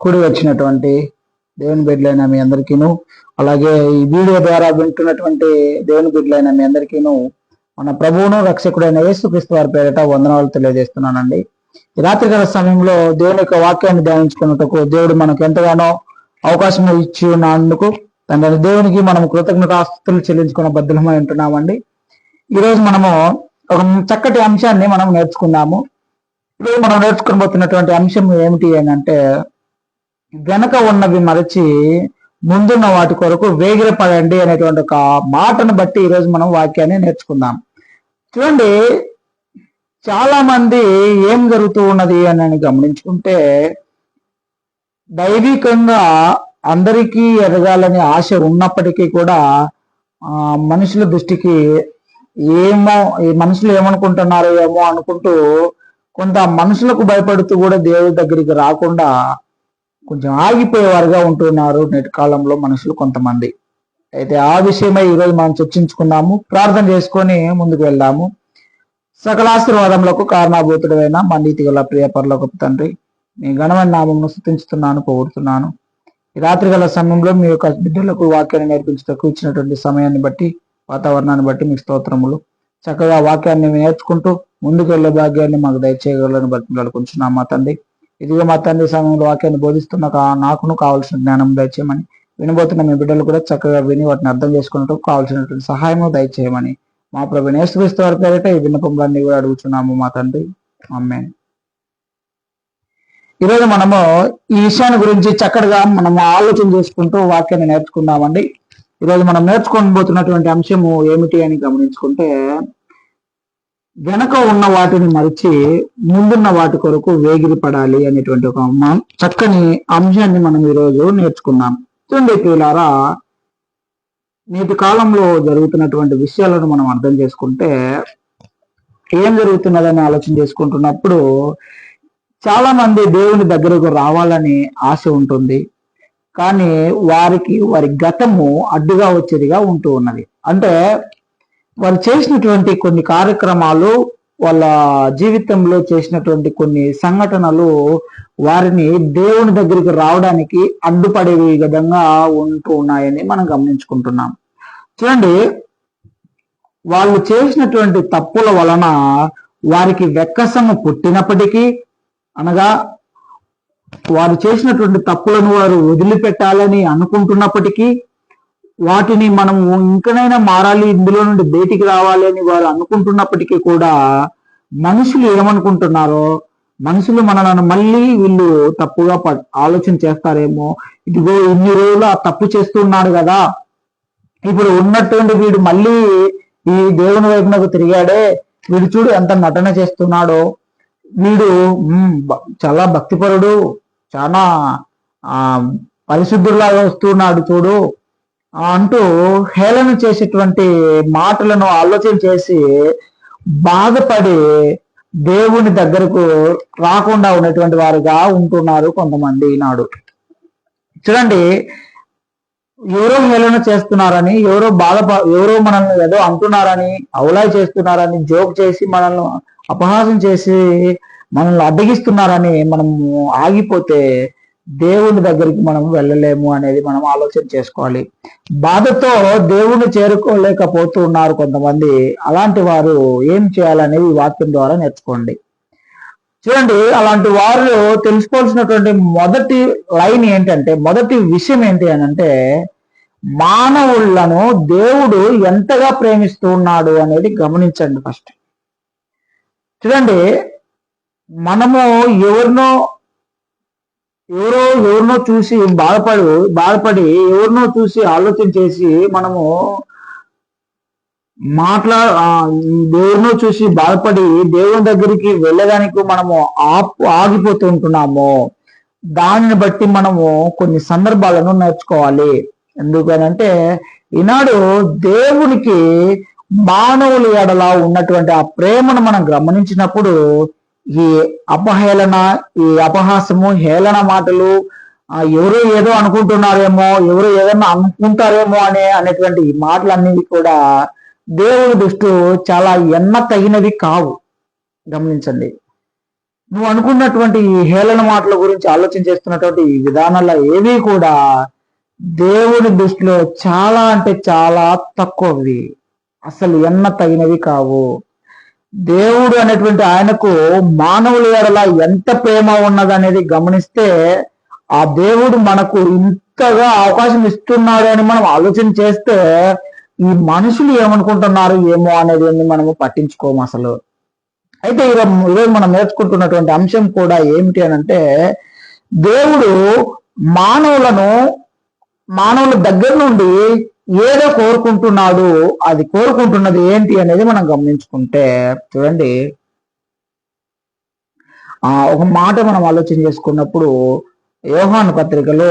కూడి వచ్చినటువంటి దేవుని బిడ్డలైన మీ అందరికీను. అలాగే ఈ వీడియో ద్వారా వింటున్నటువంటి దేవుని బిడ్డలైన మీ అందరికీను మన ప్రభువును రక్షకుడైన యేసుక్రీస్తు వారి పేరిట వందనాలు తెలియజేస్తున్నానండి. రాత్రికాల సమయంలో దేవుని యొక్క వాక్యాన్ని ధ్యానించుకున్నట్టుకు దేవుడు మనకు ఎంతగానో అవకాశం ఇచ్చి ఉన్నందుకు తండ్రి దేవునికి మనం కృతజ్ఞతాస్తులు చెల్లించుకున్న బద్దలమై ఉంటున్నామండి. ఈరోజు మనము ఒక చక్కటి అంశాన్ని మనం నేర్చుకున్నాము ఈరోజు మనం నేర్చుకుని పోతున్నటువంటి అంశం ఏమిటి అని అంటే వెనక ఉన్నవి మరచి ముందున్న వాటి కొరకు వేగిరపడండి అనేటువంటి ఒక మాటను బట్టి ఈరోజు మనం వాక్యాన్ని నేర్చుకుందాం. చూడండి చాలా మంది ఏం జరుగుతూ ఉన్నది అని గమనించుకుంటే దైవికంగా అందరికీ ఎదగాలని ఆశ ఉన్నప్పటికీ కూడా మనుషుల దృష్టికి ఏమో ఈ మనుషులు ఏమనుకుంటున్నారో ఏమో అనుకుంటూ కొంత మనుషులకు భయపడుతూ కూడా దేవుడి దగ్గరికి రాకుండా కొంచెం ఆగిపోయేవారుగా ఉంటున్నారు నేటి కాలంలో మనుషులు కొంతమంది. అయితే ఆ విషయమై ఈరోజు మనం చర్చించుకున్నాము ప్రార్థన చేసుకొని ముందుకు వెళ్దాము. సకలాశీర్వాదములకు కారణాభూతుడైన మా నీతి గల ప్రియ పరలోకపు తండ్రి మీ ఘనమైన నామమును స్థుతించుతున్నాను పోగొడుతున్నాను. ఈ రాత్రి గల సమయంలో మీ యొక్క బిడ్డలకు వాక్యాన్ని నేర్పించటకు ఇచ్చినటువంటి సమయాన్ని బట్టి వాతావరణాన్ని బట్టి మీకు స్తోత్రములు. చక్కగా వాక్యాన్ని నేర్చుకుంటూ ముందుకు వెళ్ళే భాగ్యాన్ని మాకు దయచేయగలని బట్టి అనుకుంటున్నాం మా తండ్రి. ఇదిగో మా తండ్రి సమయంలో వాక్యాన్ని బోధిస్తున్న నాకును కావాల్సిన జ్ఞానం దయచేయమని వినబోతున్న మీ బిడ్డలు కూడా చక్కగా విని వాటిని అర్థం చేసుకున్నట్టు కావాల్సినటువంటి సహాయము దయచేయమని మా ప్రభు నేస్తూ వారి పేరిట ఈ విన్నపములన్నీ కూడా అడుగుతున్నాము మా తండ్రి. అమ్మే ఈరోజు మనము ఈ విషయాన్ని గురించి చక్కగా మనము ఆలోచన చేసుకుంటూ వాక్యాన్ని నేర్చుకుందామండి. ఈరోజు మనం నేర్చుకోబోతున్నటువంటి అంశము ఏమిటి అని గమనించుకుంటే వెనక ఉన్న వాటిని మరిచి ముందున్న వాటి కొరకు వేగిరి పడాలి అనేటువంటి ఒక చక్కని అంశాన్ని మనం ఈరోజు నేర్చుకున్నాం. చూడండి ప్రియులారా నేటి కాలంలో జరుగుతున్నటువంటి విషయాలను మనం అర్థం చేసుకుంటే ఏం జరుగుతున్నదని ఆలోచన చేసుకుంటున్నప్పుడు చాలా మంది దేవుని దగ్గరకు రావాలని ఆశ ఉంటుంది. కానీ వారికి వారి గతము అడ్డుగా వచ్చేదిగా ఉంటూ ఉన్నది. అంటే వాళ్ళు చేసినటువంటి కొన్ని కార్యక్రమాలు వాళ్ళ జీవితంలో చేసినటువంటి కొన్ని సంఘటనలు వారిని దేవుని దగ్గరికి రావడానికి అడ్డుపడే విధంగా ఉంటూ ఉన్నాయని మనం గమనించుకుంటున్నాం. చూడండి వాళ్ళు చేసినటువంటి తప్పుల వలన వారికి వెక్కసము పుట్టినప్పటికీ అనగా వారు చేసినటువంటి తప్పులను వారు వదిలిపెట్టాలని అనుకుంటున్నప్పటికీ వాటిని మనము ఇంకనైనా మారాలి ఇందులో నుండి బయటికి రావాలి అని వారు అనుకుంటున్నప్పటికీ కూడా మనుషులు ఏమనుకుంటున్నారో మనుషులు మనలను మళ్ళీ వీళ్ళు తప్పుగా ప- ఆలోచన చేస్తారేమో ఇదిగో ఇన్ని రోజులు ఆ తప్పు చేస్తున్నాడు కదా ఇప్పుడు ఉన్నటువంటి వీడు మళ్ళీ ఈ దేవుని వైపునకు తిరిగాడే వీడు చూడు ఎంత నటన చేస్తున్నాడో వీడు చాలా భక్తిపరుడు చాలా ఆ వస్తున్నాడు చూడు. అంటూ హేళన చేసేటువంటి మాటలను ఆలోచన చేసి బాధపడి దేవుని దగ్గరకు రాకుండా ఉన్నటువంటి వారుగా ఉంటున్నారు కొంతమంది ఈనాడు చూడండి ఎవరో హేళన చేస్తున్నారని ఎవరో బాధ ఎవరో మనల్ని ఏదో అంటున్నారని అవలాయి చేస్తున్నారని జోక్ చేసి మనల్ని అపహాసం చేసి మనల్ని అడ్డగిస్తున్నారని మనము ఆగిపోతే దేవుని దగ్గరికి మనం వెళ్ళలేము అనేది మనం ఆలోచన చేసుకోవాలి. బాధతో దేవుని చేరుకోలేకపోతూ ఉన్నారు కొంతమంది. అలాంటి వారు ఏం చేయాలనేది వాక్యం ద్వారా నేర్చుకోండి. చూడండి అలాంటి వారు తెలుసుకోవాల్సినటువంటి మొదటి లైన్ ఏంటంటే మొదటి విషయం ఏంటి అని అంటే మానవులను దేవుడు ఎంతగా ప్రేమిస్తూ ఉన్నాడు అనేది గమనించండి ఫస్ట్ చూడండి మనము ఎవరినో ఎవరో ఎవరినో చూసి బాధపడి బాధపడి ఎవరినో చూసి ఆలోచన చేసి మనము మాట్లా ఆ, దేవుడినో చూసి బాధపడి దేవుని దగ్గరికి వెళ్ళడానికి మనము ఆపు ఆగిపోతూ ఉంటున్నాము. దానిని బట్టి మనము కొన్ని సందర్భాలను నేర్చుకోవాలి. ఎందుకనంటే ఈనాడు దేవునికి మానవుల ఎడలా ఉన్నటువంటి ఆ ప్రేమను మనం గమనించినప్పుడు ఈ అపహేళన ఈ అపహాసము హేళన మాటలు ఎవరు ఎవరో ఏదో అనుకుంటున్నారేమో ఎవరో ఏదన్నా అనుకుంటారేమో అనే అనేటువంటి ఈ మాటలన్నీ కూడా దేవుడి దృష్టి చాలా ఎన్న తగినవి కావు. గమనించండి. నువ్వు అనుకున్నటువంటి ఈ హేళన మాటల గురించి ఆలోచన చేస్తున్నటువంటి ఈ విధానాల్లో ఏవి కూడా దేవుడి దృష్టిలో చాలా అంటే చాలా తక్కువవి. అసలు ఎన్న తగినవి కావు. దేవుడు అనేటువంటి ఆయనకు మానవుల ఎడల ఎంత ప్రేమ ఉన్నదనేది గమనిస్తే ఆ దేవుడు మనకు ఇంతగా అవకాశం ఇస్తున్నాడు అని మనం ఆలోచన చేస్తే ఈ మనుషులు ఏమనుకుంటున్నారు ఏమో అనేది మనము పట్టించుకోము అసలు. అయితే ఈరోజు ఈరోజు మనం నేర్చుకుంటున్నటువంటి అంశం కూడా ఏమిటి అని అంటే దేవుడు మానవులను మానవుల దగ్గర నుండి ఏదో కోరుకుంటున్నాడు అది కోరుకుంటున్నది ఏంటి అనేది మనం గమనించుకుంటే చూడండి. ఆ ఒక మాట మనం ఆలోచన చేసుకున్నప్పుడు యోహాను పత్రికలో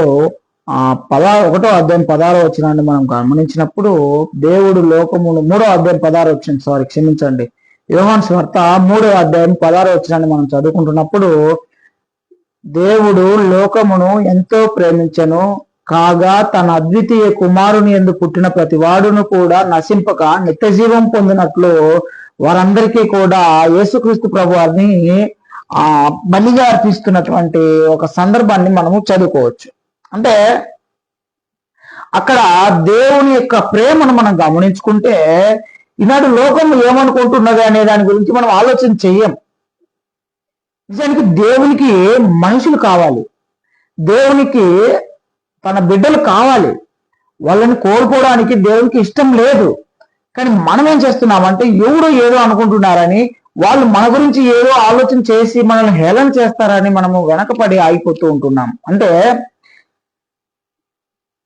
ఆ పదా ఒకటో అధ్యాయం పదారో వచ్చినాన్ని మనం గమనించినప్పుడు దేవుడు లోకమును మూడో అధ్యాయం పదారు వచ్చింది సారీ క్షమించండి. యోహాన్ స్వార్త మూడో అధ్యాయం పదారో వచ్చినాన్ని మనం చదువుకుంటున్నప్పుడు దేవుడు లోకమును ఎంతో ప్రేమించను కాగా తన అద్వితీయ కుమారుని ఎందు పుట్టిన ప్రతి వాడును కూడా నశింపక నిత్యజీవం పొందినట్లు వారందరికీ కూడా యేసుక్రీస్తు ప్రభు వారిని ఆ బలిగా అర్పిస్తున్నటువంటి ఒక సందర్భాన్ని మనము చదువుకోవచ్చు. అంటే అక్కడ దేవుని యొక్క ప్రేమను మనం గమనించుకుంటే ఈనాడు లోకం ఏమనుకుంటున్నది అనే దాని గురించి మనం ఆలోచన చెయ్యం. నిజానికి దేవునికి మనుషులు కావాలి. దేవునికి తన బిడ్డలు కావాలి. వాళ్ళని కోల్పోవడానికి దేవునికి ఇష్టం లేదు. కానీ మనం ఏం చేస్తున్నామంటే ఎవడో ఏదో అనుకుంటున్నారని వాళ్ళు మన గురించి ఏదో ఆలోచన చేసి మనల్ని హేళన చేస్తారని మనము వెనకపడి ఆగిపోతూ ఉంటున్నాం. అంటే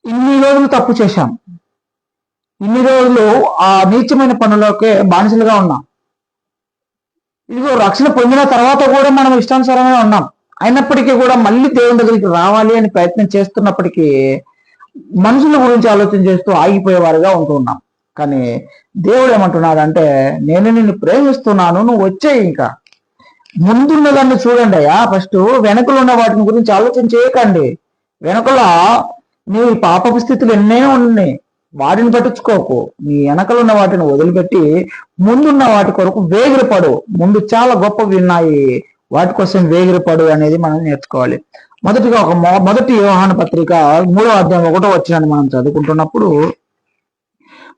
ఇన్ని రోజులు తప్పు చేశాం. ఇన్ని రోజులు ఆ నీచమైన పనులకే బానిసలుగా ఉన్నాం. ఇదిగో రక్షణ పొందిన తర్వాత కూడా మనం ఇష్టానుసారమే ఉన్నాం. అయినప్పటికీ కూడా మళ్ళీ దేవుని దగ్గరికి రావాలి అని ప్రయత్నం చేస్తున్నప్పటికీ మనుషుల గురించి ఆలోచన చేస్తూ ఆగిపోయేవారుగా ఉంటున్నాం కానీ దేవుడు ఏమంటున్నాడు అంటే నేను నిన్ను ప్రేమిస్తున్నాను నువ్వు వచ్చేయి ఇంకా. ముందున్నదాన్ని చూడండి అయ్యా. ఫస్ట్ వెనకలు ఉన్న వాటిని గురించి ఆలోచన చేయకండి. వెనకల నీ పాపపు స్థితులు ఎన్నే ఉన్నాయి. వాటిని పట్టించుకోకు. నీ వెనకలు ఉన్న వాటిని వదిలిపెట్టి ముందున్న వాటి కొరకు వేగిరపడు. ముందు చాలా గొప్పవి ఉన్నాయి. వాటి కోసం వేగిరపడు అనేది మనం నేర్చుకోవాలి. మొదటిగా ఒక మొదటి వ్యవహాన పత్రిక మూడో అధ్యాయం ఒకటో వచ్చినాన్ని మనం చదువుకుంటున్నప్పుడు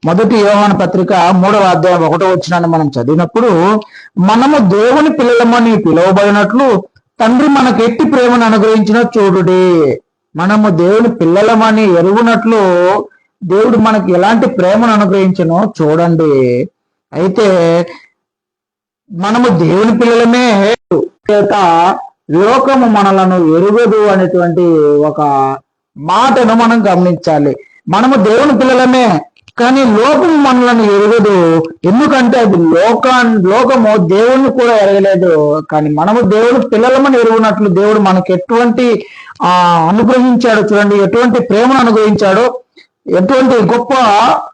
మొదటి యోహాన పత్రిక మూడవ అధ్యాయం ఒకటో వచ్చినాన్ని మనం చదివినప్పుడు మనము దేవుని పిల్లలమని పిలువబడినట్లు తండ్రి మనకు ఎట్టి ప్రేమను అనుగ్రహించిన చూడుడి. మనము దేవుని పిల్లలమని ఎరుగునట్లు దేవుడు మనకి ఎలాంటి ప్రేమను అనుగ్రహించను చూడండి. అయితే మనము దేవుని పిల్లలమే చేత లోకము మనలను ఎరుగదు అనేటువంటి ఒక మాటను మనం గమనించాలి. మనము దేవుని పిల్లలమే కానీ లోకము మనలను ఎరగదు. ఎందుకంటే అది లోకా లోకము దేవుణ్ణి కూడా ఎరగలేదు. కానీ మనము దేవుడు పిల్లలమని ఎరుగునట్లు దేవుడు మనకు ఎటువంటి ఆ అనుగ్రహించాడు చూడండి ఎటువంటి ప్రేమను అనుగ్రహించాడో? ఎటువంటి గొప్ప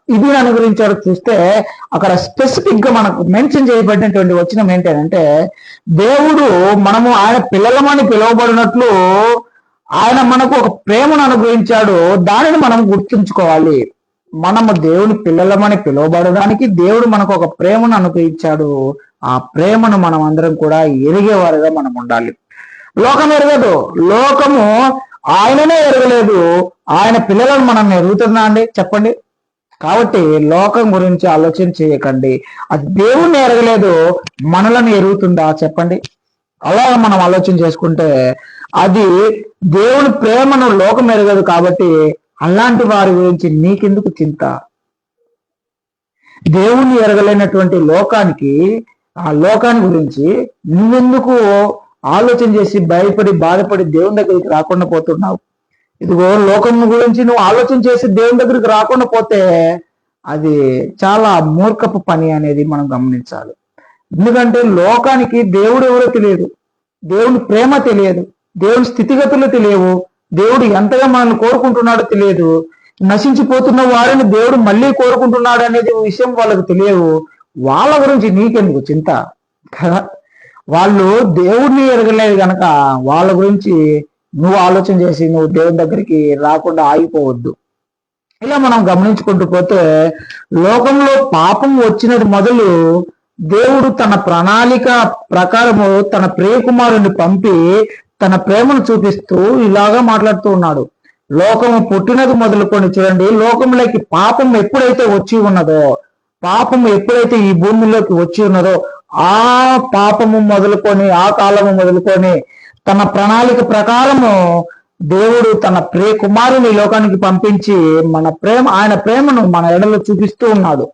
ఇది అనుగ్రహించాడో చూస్తే అక్కడ స్పెసిఫిక్గా మనకు మెన్షన్ చేయబడినటువంటి వచ్చిన ఏంటంటే దేవుడు మనము ఆయన పిల్లలమని పిలువబడినట్లు ఆయన మనకు ఒక ప్రేమను అనుగ్రహించాడు. దానిని మనం గుర్తుంచుకోవాలి. మనము దేవుని పిల్లలమని పిలువబడడానికి దేవుడు మనకు ఒక ప్రేమను అనుగ్రహించాడు. ఆ ప్రేమను మనం అందరం కూడా ఎరిగేవారుగా మనం ఉండాలి. లోకం ఎరగదు. లోకము ఆయననే ఎరగలేదు. ఆయన పిల్లలను మనం ఎరుగుతున్నా అండి? చెప్పండి. కాబట్టి లోకం గురించి ఆలోచన చేయకండి. అది దేవుణ్ణి ఎరగలేదు మనలను ఎరుగుతుందా చెప్పండి. అలాగ మనం ఆలోచన చేసుకుంటే అది దేవుని ప్రేమను లోకం ఎరగదు కాబట్టి అలాంటి వారి గురించి నీకెందుకు చింత? దేవుణ్ణి ఎరగలేనటువంటి లోకానికి ఆ లోకాన్ని గురించి నువ్వెందుకు ఆలోచన చేసి భయపడి బాధపడి దేవుని దగ్గరికి రాకుండా పోతున్నావు. ఇదిగో లోకం గురించి నువ్వు ఆలోచన చేసి దేవుని దగ్గరికి రాకుండా పోతే అది చాలా మూర్ఖపు పని అనేది మనం గమనించాలి. ఎందుకంటే లోకానికి దేవుడు ఎవరో తెలియదు. దేవుని ప్రేమ తెలియదు. దేవుని స్థితిగతులు తెలియవు. దేవుడు ఎంతగా మనల్ని కోరుకుంటున్నాడో తెలియదు. నశించిపోతున్న వారిని దేవుడు మళ్ళీ కోరుకుంటున్నాడు అనేది విషయం వాళ్ళకు తెలియదు వాళ్ళ గురించి నీకెందుకు చింత? కదా? వాళ్ళు దేవుడిని ఎరగలేదు గనక వాళ్ళ గురించి నువ్వు ఆలోచన చేసి నువ్వు దేవుని దగ్గరికి రాకుండా ఆగిపోవద్దు. ఇలా మనం గమనించుకుంటూ పోతే లోకంలో పాపం వచ్చినది మొదలు దేవుడు తన ప్రణాళిక ప్రకారము తన ప్రియకుమారుని పంపి తన ప్రేమను చూపిస్తూ ఇలాగా మాట్లాడుతూ ఉన్నాడు. లోకము పుట్టినది మొదలుకొని చూడండి లోకంలోకి పాపం ఎప్పుడైతే వచ్చి ఉన్నదో పాపం ఎప్పుడైతే ఈ భూమిలోకి వచ్చి ఉన్నదో ఆ పాపము మొదలుకొని ఆ కాలము మొదలుకొని తన ప్రణాళిక ప్రకారము దేవుడు తన ప్రే కుమారుని లోకానికి పంపించి మన ప్రేమ ఆయన ప్రేమను మన ఎడలో చూపిస్తూ ఉన్నాడు.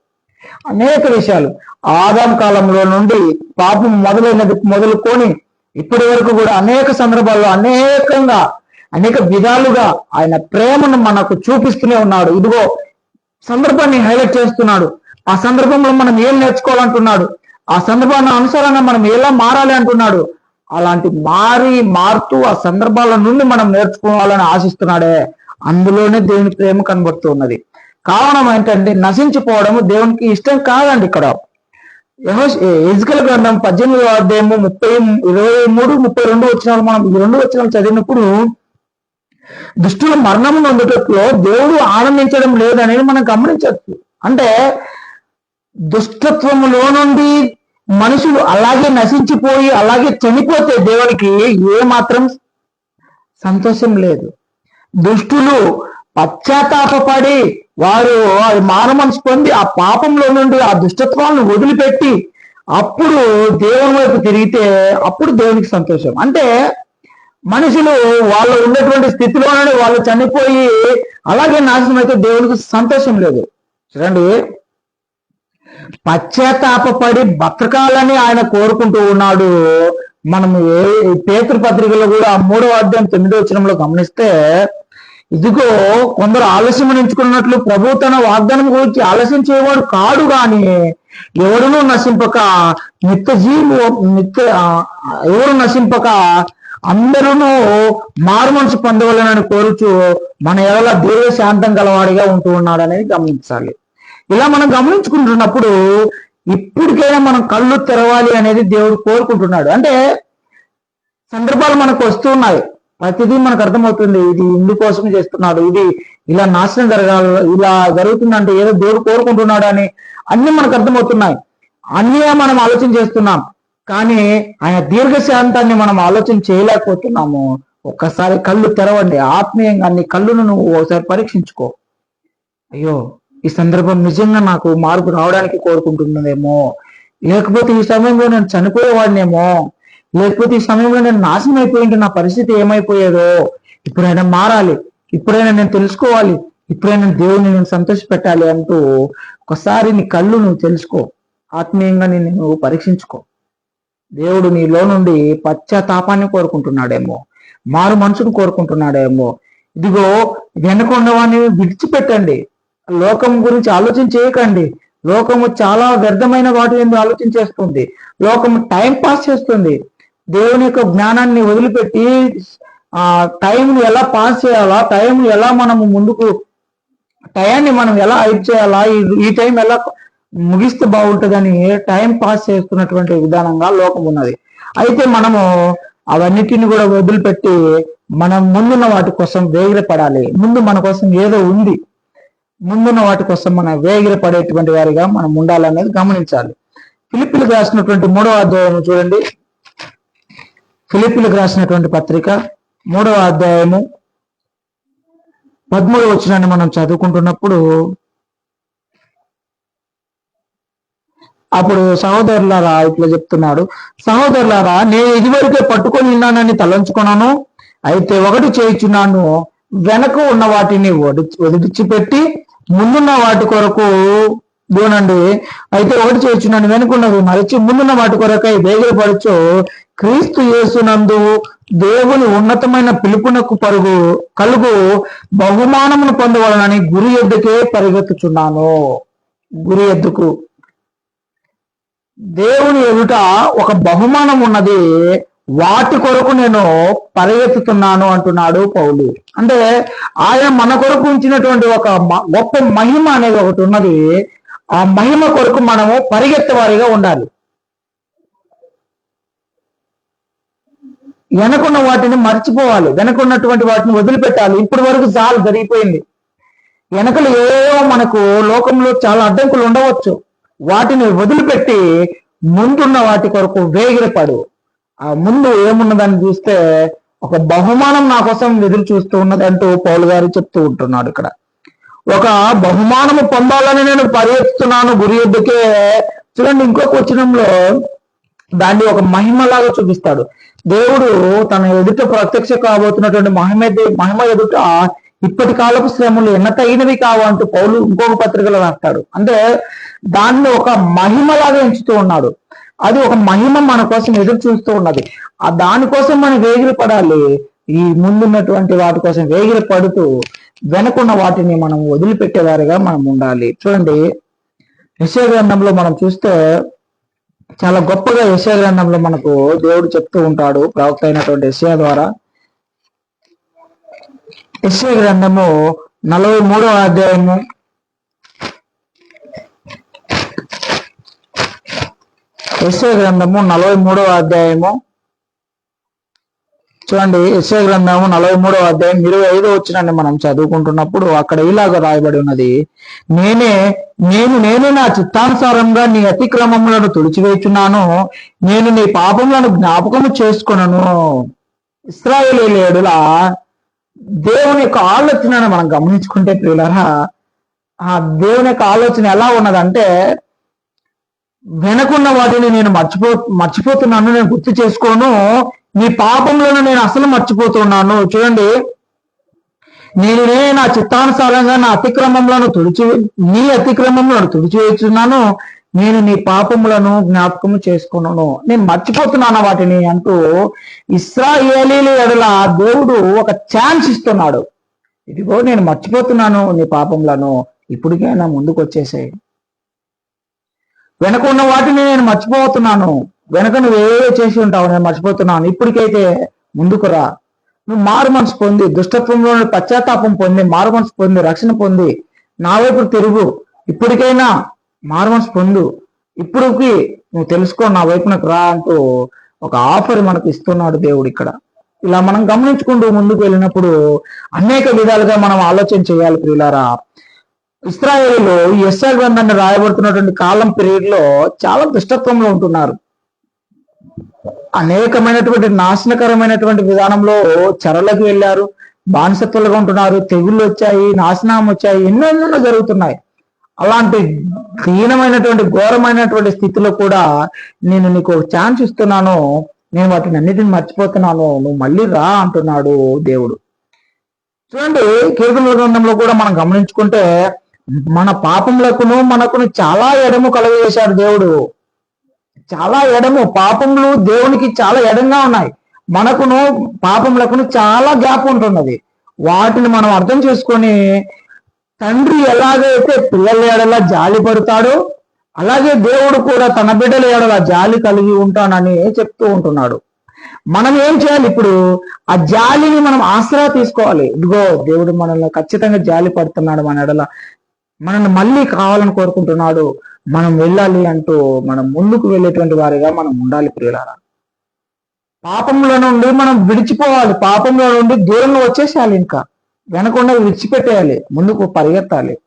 అనేక విషయాలు. ఆదాం కాలంలో నుండి పాపం మొదలైనది మొదలుకొని ఇప్పటి వరకు కూడా అనేక సందర్భాల్లో అనేకంగా అనేక విధాలుగా ఆయన ప్రేమను మనకు చూపిస్తూనే ఉన్నాడు. ఇదిగో సందర్భాన్ని హైలైట్ చేస్తున్నాడు. ఆ సందర్భంలో మనం ఏం నేర్చుకోవాలంటున్నాడు? ఆ సందర్భాన్ని అనుసరంగా మనం ఎలా మారాలి అంటున్నాడు? అలాంటి మారి మారుతూ ఆ సందర్భాల నుండి మనం నేర్చుకోవాలని ఆశిస్తున్నాడే. అందులోనే దేవుని ప్రేమ కనబడుతున్నది కారణం ఏంటంటే నశించిపోవడం దేవునికి ఇష్టం కాదండి ఇక్కడ. ఎజికల్ గ్రంథం పద్దెనిమిది అధ్యాయము ముప్పై ఇరవై మూడు ముప్పై రెండు వచ్చిన మనం ఈ రెండు వచ్చినాలు చదివినప్పుడు దుష్టుల మరణము నొందుటట్లో దేవుడు ఆనందించడం లేదనేది మనం గమనించవచ్చు. అంటే దుష్టత్వములో నుండి మనుషులు అలాగే నశించిపోయి అలాగే చనిపోతే దేవునికి ఏ మాత్రం సంతోషం లేదు. దుష్టులు పశ్చాత్తాపడి వారు మారు పొంది ఆ పాపంలో నుండి ఆ దుష్టత్వాలను వదిలిపెట్టి అప్పుడు దేవుని వైపు తిరిగితే అప్పుడు దేవునికి సంతోషం. అంటే మనుషులు వాళ్ళు ఉన్నటువంటి స్థితిలోనే వాళ్ళు చనిపోయి అలాగే నాశనం అయితే దేవునికి సంతోషం లేదు. చూడండి పశ్చాత్తాపడి బతకాలని ఆయన కోరుకుంటూ ఉన్నాడు. మనము ఏ పేతృ పత్రికలో కూడా మూడవ అధ్యాయం తొమ్మిదో వచనంలో గమనిస్తే ఇదిగో కొందరు ఆలస్యం ఎంచుకున్నట్లు ప్రభు తన వాగ్దానం గురించి ఆలస్యం చేయవాడు కాడు గాని ఎవరును నశింపక నిత్య జీవు నిత్య ఎవరు నశింపక అందరూ మారు మనసు పొందవలనని కోరుచు మన ఎవల దేవ శాంతం గలవాడిగా ఉంటూ ఉన్నాడనేది గమనించాలి. ఇలా మనం గమనించుకుంటున్నప్పుడు ఇప్పటికైనా మనం కళ్ళు తెరవాలి అనేది దేవుడు కోరుకుంటున్నాడు. అంటే సందర్భాలు మనకు వస్తున్నాయి ప్రతిదీ మనకు అర్థమవుతుంది. ఇది ఇందుకోసం చేస్తున్నాడు. ఇది ఇలా నాశనం జరగాలి ఇలా జరుగుతుందంటే ఏదో దేవుడు కోరుకుంటున్నాడు అని అన్ని మనకు అర్థమవుతున్నాయి. అన్నీ మనం ఆలోచన చేస్తున్నాం. కానీ ఆయన దీర్ఘశాంతాన్ని మనం ఆలోచన చేయలేకపోతున్నాము. ఒక్కసారి కళ్ళు తెరవండి. ఆత్మీయంగా నీ కళ్ళును నువ్వు ఒకసారి పరీక్షించుకో. అయ్యో ఈ సందర్భం నిజంగా నాకు మార్పు రావడానికి కోరుకుంటున్నదేమో. లేకపోతే ఈ సమయంలో నేను చనిపోయేవాడినేమో. లేకపోతే ఈ సమయంలో నేను నాశనం అయిపోయింటే నా పరిస్థితి ఏమైపోయేదో. ఇప్పుడైనా మారాలి. ఇప్పుడైనా నేను తెలుసుకోవాలి. ఇప్పుడైనా దేవుని నేను సంతోష పెట్టాలి అంటూ ఒకసారి నీ కళ్ళు నువ్వు తెలుసుకో. ఆత్మీయంగా నేను నువ్వు పరీక్షించుకో. దేవుడు నీలో నుండి పశ్చాత్తాపాన్ని కోరుకుంటున్నాడేమో. మారు మనసును కోరుకుంటున్నాడేమో. ఇదిగో వెనకొండవాన్ని విడిచిపెట్టండి. లోకం గురించి ఆలోచన చేయకండి. లోకము చాలా వ్యర్థమైన వాటి ఎందుకు ఆలోచన చేస్తుంది. లోకము టైం పాస్ చేస్తుంది. దేవుని యొక్క జ్ఞానాన్ని వదిలిపెట్టి ఆ టైంను ఎలా పాస్ చేయాలా టైం ఎలా మనము ముందుకు టయాన్ని మనం ఎలా హైప్ చేయాలా ఈ- ఈ టైం ఎలా ముగిస్తే బాగుంటుందని టైం పాస్ చేస్తున్నటువంటి విధానంగా లోకం ఉన్నది. అయితే మనము అవన్నిటిని కూడా వదిలిపెట్టి మనం ముందున్న వాటి కోసం వేగిరపడాలి. ముందు మన కోసం ఏదో ఉంది. ముందున్న వాటి కోసం మనం వేగిరపడేటువంటి వారిగా మనం ఉండాలనేది గమనించాలి. ఫిలిపిలకు రాసినటువంటి మూడవ అధ్యాయము చూడండి. ఫిలిపిలకు రాసినటువంటి పత్రిక మూడవ అధ్యాయము పదమూడు వచ్చినాన్ని మనం చదువుకుంటున్నప్పుడు అప్పుడు సహోదరులారా ఇట్లా చెప్తున్నాడు. సహోదరులారా నేను ఇదివరకే పట్టుకొని ఉన్నానని తలంచుకున్నాను అయితే ఒకటి చేయించున్నాను. వెనక ఉన్న వాటిని వడి- వదిలిచిపెట్టి ముందున్న వాటి కొరకు దూనండి అయితే ఒకటి చేయించున్నాను వెనుకున్నది మరచి ముందున్న వాటి కొరకై వేగిరపరచు క్రీస్తు యేసునందు దేవుని ఉన్నతమైన పిలుపునకు పరుగు కలుగు బహుమానమును పొందవలనని గురి ఎద్దుకే పరిగెత్తుచున్నాను. గురి ఎద్దుకు. దేవుని ఎదుట ఒక బహుమానం ఉన్నది వాటి కొరకు నేను పరిగెత్తుతున్నాను అంటున్నాడు పౌలు. అంటే ఆయన మన కొరకు ఉంచినటువంటి ఒక మ- గొప్ప మహిమ అనేది ఒకటి ఉన్నది. ఆ మహిమ కొరకు మనము పరిగెత్తేవారిగా ఉండాలి. వెనకున్న వాటిని మర్చిపోవాలి. వెనకున్నటువంటి వాటిని వదిలిపెట్టాలి. ఇప్పటి వరకు చాలు జరిగిపోయింది. వెనకలు ఏవో మనకు లోకంలో చాలా అడ్డంకులు ఉండవచ్చు. వాటిని వదిలిపెట్టి ముందున్న వాటి కొరకు వేగిరపడు. ముందు ఏమున్నదని చూస్తే ఒక బహుమానం నా కోసం ఎదురు చూస్తూ ఉన్నది అంటూ పౌలు గారు చెప్తూ ఉంటున్నాడు ఇక్కడ. ఒక బహుమానము పొందాలని నేను పరిగెత్తుతున్నాను గురి ఎద్దుకే. చూడండి ఇంకొక వచనంలో దాన్ని ఒక మహిమలాగా చూపిస్తాడు. దేవుడు తన ఎదుట ప్రత్యక్ష కాబోతున్నటువంటి మహిమ మహిమ ఎదుట ఇప్పటి కాలపు శ్రమలు ఎన్నతైనవి కావు అంటూ పౌలు ఇంకొక పత్రికలో రాస్తాడు. అంటే దాన్ని ఒక మహిమలాగా ఎంచుతూ ఉన్నాడు. అది ఒక మహిమ మన కోసం ఎదురు చూస్తూ ఉన్నది. ఆ దానికోసం మనం వేగిరి పడాలి. ఈ ముందున్నటువంటి వాటి కోసం వేగిరి పడుతూ వెనకున్న వాటిని మనం వదిలిపెట్టేవారిగా మనం ఉండాలి. చూడండి యశగ్రంథంలో మనం చూస్తే చాలా గొప్పగా యశగ్రంథంలో మనకు దేవుడు చెప్తూ ఉంటాడు ప్రవక్త అయినటువంటి యశయ ద్వారా. యశయ గ్రంథము నలభై మూడవ అధ్యాయము ఎస్ఏ గ్రంథము నలభై మూడవ అధ్యాయము. చూడండి ఎస్ఏ గ్రంథము నలభై మూడవ అధ్యాయం ఇరవై ఐదో వచ్చినాన్ని మనం చదువుకుంటున్నప్పుడు అక్కడ ఇలాగ రాయబడి ఉన్నది. నేనే నేను నేనే నా చిత్తానుసారంగా నీ అతిక్రమములను తుడిచివేచున్నాను నేను నీ పాపములను జ్ఞాపకము చేసుకున్నాను ఇస్రాయేలీయుల దేవుని యొక్క ఆలోచనను మనం గమనించుకుంటే ప్రియులరా ఆ దేవుని యొక్క ఆలోచన ఎలా ఉన్నదంటే వెనకున్న వాటిని నేను మర్చిపో మర్చిపోతున్నాను నేను గుర్తు చేసుకోను. నీ పాపంలోనూ నేను అసలు మర్చిపోతున్నాను. చూడండి. నేను నేనే నా చిత్తానుసారంగా నా అతిక్రమంలో తుడిచి నీ అతిక్రమంలో తుడిచివేస్తున్నాను. నేను నీ పాపములను జ్ఞాపకము చేసుకున్నాను నేను మర్చిపోతున్నాను వాటిని అంటూ ఇస్రాయేలీల ఎడల దేవుడు ఒక ఛాన్స్ ఇస్తున్నాడు. ఇదిగో నేను మర్చిపోతున్నాను నీ పాపములను. ఇప్పటికైనా ముందుకు వచ్చేసాయి వెనక ఉన్న వాటిని నేను మర్చిపోతున్నాను. వెనక నువ్వు చేసి ఉంటావు నేను మర్చిపోతున్నాను. ఇప్పటికైతే ముందుకు రా. నువ్వు మారు మనసు పొంది దుష్టత్వంలో పశ్చాత్తాపం పొంది మారు మనసు పొంది రక్షణ పొంది నా వైపు తిరుగు. ఇప్పటికైనా మారు మనసు పొందు. ఇప్పుడుకి నువ్వు తెలుసుకో నా వైపునకు రా అంటూ ఒక ఆఫర్ మనకు ఇస్తున్నాడు దేవుడు ఇక్కడ. ఇలా మనం గమనించుకుంటూ ముందుకు వెళ్ళినప్పుడు అనేక విధాలుగా మనం ఆలోచన చేయాలి ప్రియులారా. ఇస్రాయేలీలు ఈ ఎస్ఆర్ గ్రంథాన్ని రాయబడుతున్నటువంటి కాలం పీరియడ్లో చాలా దుష్టత్వంలో ఉంటున్నారు. అనేకమైనటువంటి నాశనకరమైనటువంటి విధానంలో చెరలకు వెళ్ళారు బానిసత్వాలుగా ఉంటున్నారు తెగుళ్ళు వచ్చాయి నాశనం వచ్చాయి ఎన్నో ఎన్నో జరుగుతున్నాయి. అలాంటి దీనమైనటువంటి ఘోరమైనటువంటి స్థితిలో కూడా నేను నీకు ఛాన్స్ ఇస్తున్నాను నేను వాటిని అన్నిటిని మర్చిపోతున్నాను నువ్వు మళ్ళీ రా అంటున్నాడు దేవుడు. చూడండి కీర్తనల గ్రంథంలో కూడా మనం గమనించుకుంటే మన పాపములకును మనకును చాలా ఎడము కలగజేశాడు దేవుడు. చాలా ఎడము పాపములు దేవునికి చాలా ఎడంగా ఉన్నాయి. మనకును పాపములకును చాలా గ్యాప్ ఉంటున్నది. వాటిని మనం అర్థం చేసుకొని తండ్రి ఎలాగైతే పిల్లల ఏడలా జాలి పడతాడో అలాగే దేవుడు కూడా తన బిడ్డల ఏడలా జాలి కలిగి ఉంటానని చెప్తూ ఉంటున్నాడు. మనం ఏం చేయాలి ఇప్పుడు? ఆ జాలిని మనం ఆసరా తీసుకోవాలి. ఇదిగో దేవుడు మనల్ని ఖచ్చితంగా జాలి పడుతున్నాడు మన ఎడల. మనల్ని మళ్ళీ కావాలని కోరుకుంటున్నాడు మనం వెళ్ళాలి అంటూ మనం ముందుకు వెళ్ళేటువంటి వారిగా మనం ఉండాలి ప్రియులారా. పాపంలో నుండి మనం విడిచిపోవాలి పాపంలో నుండి దూరంగా వచ్చేసేయాలి ఇంకా. వెనకుండా విడిచిపెట్టేయాలి ముందుకు పరిగెత్తాలి.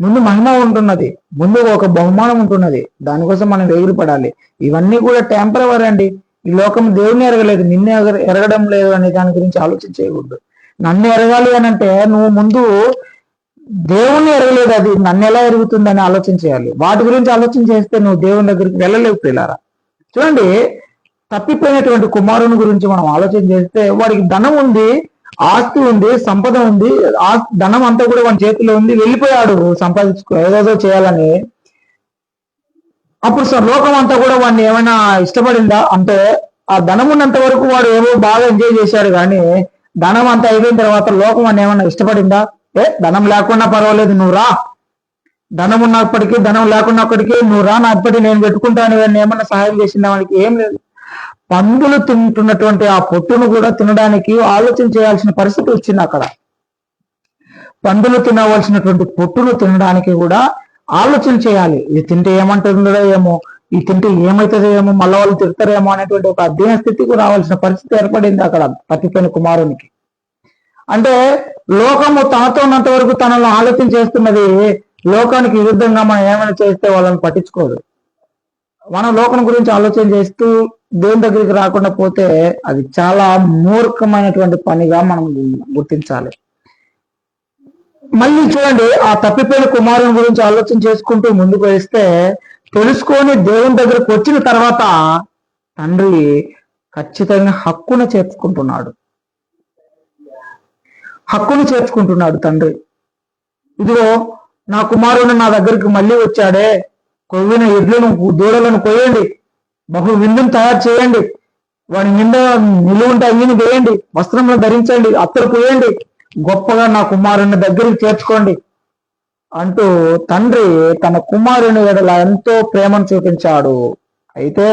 ముందు మహిమ ఉంటున్నది ముందు ఒక బహుమానం ఉంటున్నది దానికోసం మనం వేగులు పడాలి. ఇవన్నీ కూడా టెంపరవరీ అండి. ఈ లోకం దేవుని ఎరగలేదు నిన్ను ఎరగడం లేదు అనే దాని గురించి ఆలోచన చేయకూడదు నన్ను ఎరగాలి అని అంటే నువ్వు ముందు దేవుణ్ణి ఎరగలేదు అది. నన్ను ఎలా ఎరుగుతుందని ఆలోచన చేయాలి. వాటి గురించి ఆలోచన చేస్తే నువ్వు దేవుని దగ్గరికి వెళ్ళలేవు పిల్లారా చూడండి తప్పిపోయినటువంటి కుమారుని గురించి మనం ఆలోచన చేస్తే వాడికి ధనం ఉంది ఆస్తి ఉంది సంపద ఉంది ఆ ధనం అంతా కూడా వాడి చేతిలో ఉంది వెళ్ళిపోయాడు సంపాదించుకో ఏదేదో చేయాలని. అప్పుడు సార్ లోకం అంతా కూడా వాడిని ఏమైనా ఇష్టపడిందా? అంటే ఆ ధనం ఉన్నంత వరకు వాడు ఏమో బాగా ఎంజాయ్ చేశాడు కానీ ధనం అంతా అయిపోయిన తర్వాత లోకం అని ఏమైనా ఇష్టపడిందా? ఏ ధనం లేకుండా పర్వాలేదు నువ్వు రా. ధనం ఉన్నప్పటికీ ధనం లేకున్నప్పటికీ నువ్వు రా నా నేను పెట్టుకుంటాను అని ఏమన్నా సహాయం చేసిన వానికి? ఏం లేదు. పందులు తింటున్నటువంటి ఆ పొట్టును కూడా తినడానికి ఆలోచన చేయాల్సిన పరిస్థితి వచ్చింది అక్కడ. పందులు తినవలసినటువంటి పొట్టును తినడానికి కూడా ఆలోచన చేయాలి. ఇది తింటే ఏమంటుందో ఏమో ఇది తింటే ఏమవుతుందో ఏమో మళ్ళీ వాళ్ళు తిడతారేమో అనేటువంటి ఒక అధ్యయన స్థితికి రావాల్సిన పరిస్థితి ఏర్పడింది అక్కడ పతిపని కుమారునికి. అంటే లోకము తనతో ఉన్నంత వరకు తనలో ఆలోచన చేస్తున్నది లోకానికి విరుద్ధంగా మనం ఏమైనా చేస్తే వాళ్ళని పట్టించుకోదు. మనం లోకం గురించి ఆలోచన చేస్తూ దేవుని దగ్గరికి రాకుండా పోతే అది చాలా మూర్ఖమైనటువంటి పనిగా మనం గుర్తించాలి. మళ్ళీ చూడండి ఆ తప్పిపోయిన కుమారుని గురించి ఆలోచన చేసుకుంటూ ముందుకు వేస్తే తెలుసుకొని దేవుని దగ్గరకు వచ్చిన తర్వాత తండ్రి ఖచ్చితంగా హక్కును చేర్చుకుంటున్నాడు. హక్కును చేర్చుకుంటున్నాడు తండ్రి. ఇదిగో నా కుమారుడు నా దగ్గరికి మళ్ళీ వచ్చాడే. కొవ్విన ఎడ్లను దూడలను కొయ్యండి. బహు విందును తయారు చేయండి. వాడి నిండా నిలువుంటే అయ్యిని వేయండి. వస్త్రములు ధరించండి. అత్తరు పోయండి. గొప్పగా నా కుమారుని దగ్గరికి చేర్చుకోండి. అంటూ తండ్రి తన కుమారుని ఎడల ఎంతో ప్రేమను చూపించాడు. అయితే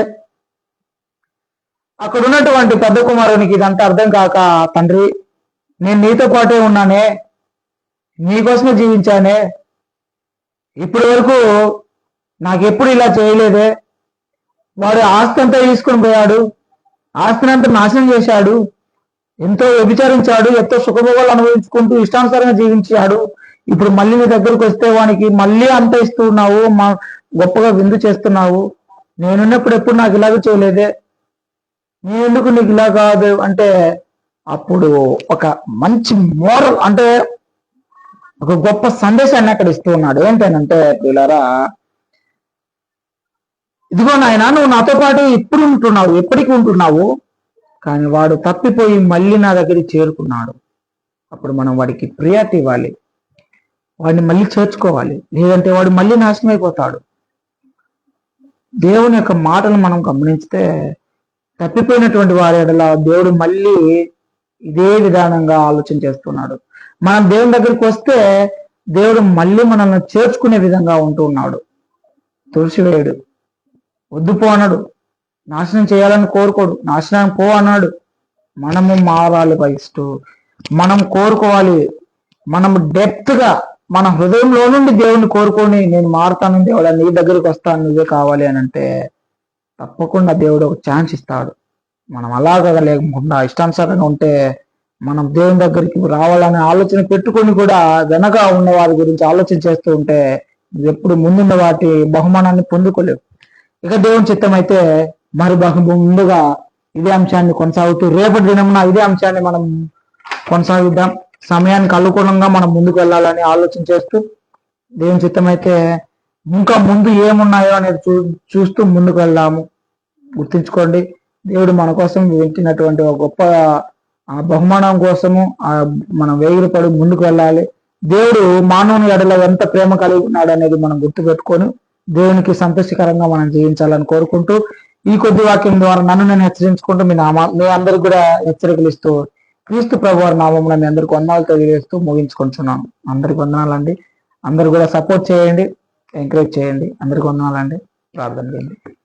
అక్కడ ఉన్నటువంటి పెద్ద కుమారునికి ఇదంతా అర్థం కాక తండ్రి నేను నీతో పాటే ఉన్నానే నీకోసమే జీవించానే ఇప్పటి వరకు నాకెప్పుడు ఇలా చేయలేదే. వాడు ఆస్తి అంతా తీసుకుని పోయాడు ఆస్తిని అంతా నాశనం చేశాడు ఎంతో వ్యభిచరించాడు ఎంతో సుఖభోగాలు అనుభవించుకుంటూ ఇష్టానుసారంగా జీవించాడు. ఇప్పుడు మళ్ళీ నీ దగ్గరకు వస్తే వానికి మళ్ళీ అంత ఇస్తున్నావు మా గొప్పగా విందు చేస్తున్నావు. నేనున్నప్పుడు ఎప్పుడు నాకు ఇలాగ చేయలేదే. నేను ఎందుకు నీకు ఇలా కాదు అంటే అప్పుడు ఒక మంచి మోరల్ అంటే ఒక గొప్ప సందేశాన్ని అక్కడ ఇస్తూ ఉన్నాడు. ఏంటంటే పిల్లరా ఇదిగో నాయన నువ్వు నాతో పాటు ఇప్పుడు ఉంటున్నావు ఎప్పటికి ఉంటున్నావు. కానీ వాడు తప్పిపోయి మళ్ళీ నా దగ్గరికి చేరుకున్నాడు. అప్పుడు మనం వాడికి ప్రియారిటీ ఇవ్వాలి. వాడిని మళ్ళీ చేర్చుకోవాలి. లేదంటే వాడు మళ్ళీ నాశనం అయిపోతాడు. దేవుని యొక్క మాటలు మనం గమనిస్తే తప్పిపోయినటువంటి వారి ఎడల దేవుడు మళ్ళీ ఇదే విధానంగా ఆలోచన చేస్తున్నాడు. మనం దేవుని దగ్గరికి వస్తే దేవుడు మళ్ళీ మనల్ని చేర్చుకునే విధంగా ఉంటూ ఉన్నాడు. తులసివేయుడు వద్దు పో అన్నాడు. నాశనం చేయాలని కోరుకోడు. నాశనం పో అన్నాడు. మనము మారాలి బయస్టు మనం కోరుకోవాలి. మనం డెప్త్గా మన హృదయంలో నుండి దేవుని కోరుకొని నేను మారుతాను దేవుడా నీ దగ్గరికి వస్తాను నువ్వే కావాలి అని అంటే తప్పకుండా దేవుడు ఒక ఛాన్స్ ఇస్తాడు. మనం అలాగా లేకుండా ఇష్టానుసారంగా ఉంటే మనం దేవుని దగ్గరికి రావాలనే ఆలోచన పెట్టుకొని కూడా వెనక ఉన్న వారి గురించి ఆలోచన చేస్తూ ఉంటే ఎప్పుడు ముందున్న వాటి బహుమానాన్ని పొందుకోలేవు. ఇక దేవుని చిత్తం అయితే మరి బహు ముందుగా ఇదే అంశాన్ని కొనసాగుతూ రేపటి దినమున ఇదే అంశాన్ని మనం కొనసాగిద్దాం. సమయానికి అనుగుణంగా మనం ముందుకు వెళ్ళాలని ఆలోచన చేస్తూ దేవుని చిత్తం అయితే ఇంకా ముందు ఏమున్నాయో అనేది చూ చూస్తూ ముందుకు వెళ్దాము. గుర్తుంచుకోండి. దేవుడు మన కోసం పెట్టినటువంటి ఒక గొప్ప ఆ బహుమానం కోసము ఆ మనం వేగులు పడి ముందుకు వెళ్ళాలి. దేవుడు మానవుని ఎడలో ఎంత ప్రేమ కలిగి ఉన్నాడు అనేది మనం గుర్తుపెట్టుకొని దేవునికి సంతోషకరంగా మనం జీవించాలని కోరుకుంటూ ఈ కొద్ది వాక్యం ద్వారా నన్ను నేను హెచ్చరించుకుంటూ మీ నామా మీ అందరికి కూడా హెచ్చరికలు ఇస్తూ క్రీస్తు ప్రభు వారి నామంలో మీ అందరికి వందనాలు తెలియజేస్తూ ముగించుకుంటున్నాను. అందరికి వందనాలండి. అందరు కూడా సపోర్ట్ చేయండి ఎంకరేజ్ చేయండి. అందరికి వందనాలండి. ప్రార్థన చేయండి.